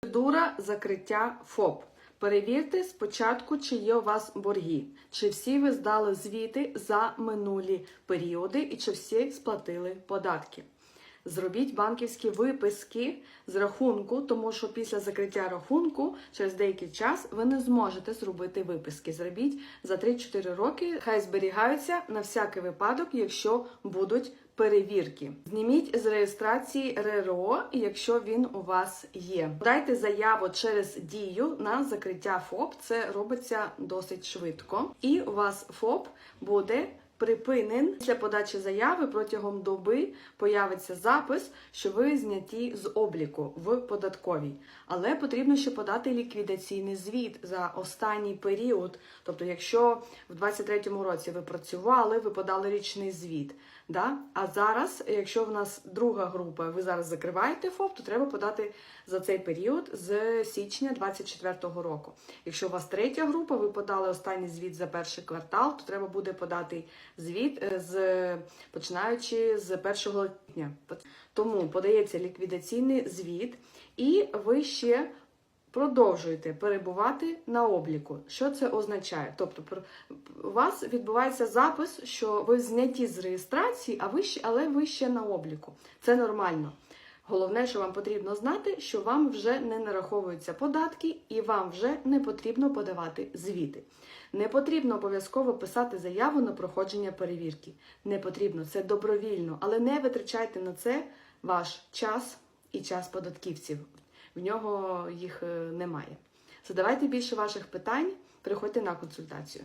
Процедура закриття ФОП. Перевірте спочатку, чи є у вас борги, чи всі ви здали звіти за минулі періоди і чи всі сплатили податки. Зробіть банківські виписки з рахунку, тому що після закриття рахунку через деякий час ви не зможете зробити виписки. Зробіть за 3-4 роки. Хай зберігаються на всякий випадок, якщо будуть перевірки. Зніміть з реєстрації РРО, якщо він у вас є. Дайте заяву через дію на закриття ФОП. Це робиться досить швидко. І у вас ФОП буде припинен. Після подачі заяви протягом доби появиться запис, що ви зняті з обліку в податковій. Але потрібно ще подати ліквідаційний звіт за останній період. Тобто, якщо в 23-му році ви працювали, ви подали річний звіт. Да? А зараз, якщо в нас друга група, ви зараз закриваєте ФОП, то треба подати за цей період з січня 24-го року. Якщо у вас третя група, ви подали останній звіт за перший квартал, то треба буде подати звіт е, з починаючи з 1 липня. Тому подається ліквідаційний звіт, і ви ще продовжуєте перебувати на обліку. Що це означає? Тобто, у вас відбувається запис, що ви зняті з реєстрації, а ви ще, але ви ще на обліку. Це нормально. Головне, що вам потрібно знати, що вам вже не нараховуються податки і вам вже не потрібно подавати звіти. Не потрібно обов'язково писати заяву на проходження перевірки. Не потрібно, це добровільно, але не витрачайте на це ваш час і час податківців. В нього їх е, немає. Задавайте більше ваших питань, приходьте на консультацію.